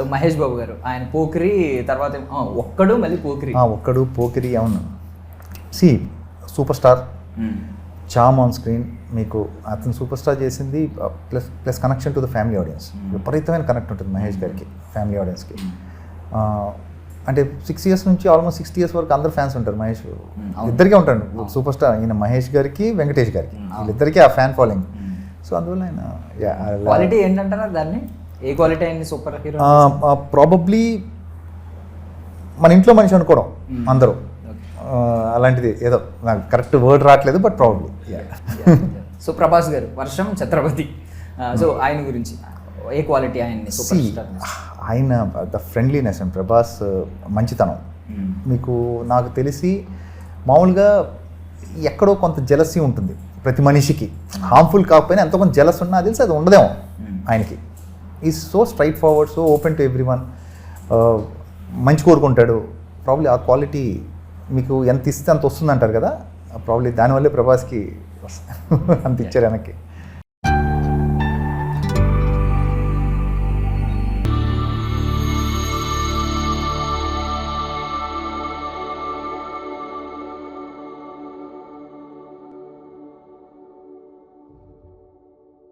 So Mahesh Babu గారు ఆయన పోకిరి తర్వాత ఒక్కడు మళ్ళీ పోకిరి. ఒక్కడు పోకిరి అవును. C super star. Charm on screen మీకు అతను సూపర్ స్టార్ చేసింది plus plus connection to the family audience విపరీతమైన కనెక్ట్ ఉంటుంది మహేష్ గారికి ఫ్యామిలీ ఆడియన్స్కి అంటే సిక్స్ ఇయర్స్ నుంచి ఆల్మోస్ట్ సిక్స్టీ ఇయర్స్ వరకు అందరు ఫ్యాన్స్ ఉంటారు మహేష్ అవును. ఇద్దరికే ఉంటాడు. సూపర్ స్టార్ ఈయన మహేష్ గారికి వెంకటేష్ గారికి. వీళ్ళిద్దరికీ ఆ ఫ్యాన్ ఫాలోయింగ్ సో అందువల్ల ఆయన క్వాలిటీ ఏంటంటారా దాన్ని? ఏ క్వాలిటీ అయింది? సూపర్ హీరో ప్రాబబ్లీ మన ఇంట్లో మనిషి అనుకోవడం అందరూ. Okay. ఆ, అలాంటిది ఏదో నాకు కరెక్ట్ వర్డ్ రావట్లేదు బట్ ప్రాబబ్లీ సో ప్రభాస్ గారు వర్షం ఛత్రపతి. సో ఆయన గురించి ఏ క్వాలిటీ సూపర్ స్టార్? ఆయన the friendliness and Prabhas uh, మంచితనం. మీకు నాకు తెలిసి మామూలుగా ఎక్కడో కొంత జలసీ ఉంటుంది ప్రతి మనిషికి. హార్మ్ఫుల్ కాకపోయినా ఎంతో కొంత జలస్ ఉన్నా తెలిసి అది ఉండదేమో ఆయనకి. ఈ so straightforward so open to everyone మంచి కోరుకుంటాడు. ప్రాబ్లీ ఆ క్వాలిటీ మీకు ఎంత ఇస్తే అంత వస్తుంది అంటారు కదా? ప్రాబ్లీ దానివల్లే ప్రభాస్కి అంత ఇచ్చారు వెనక్కి.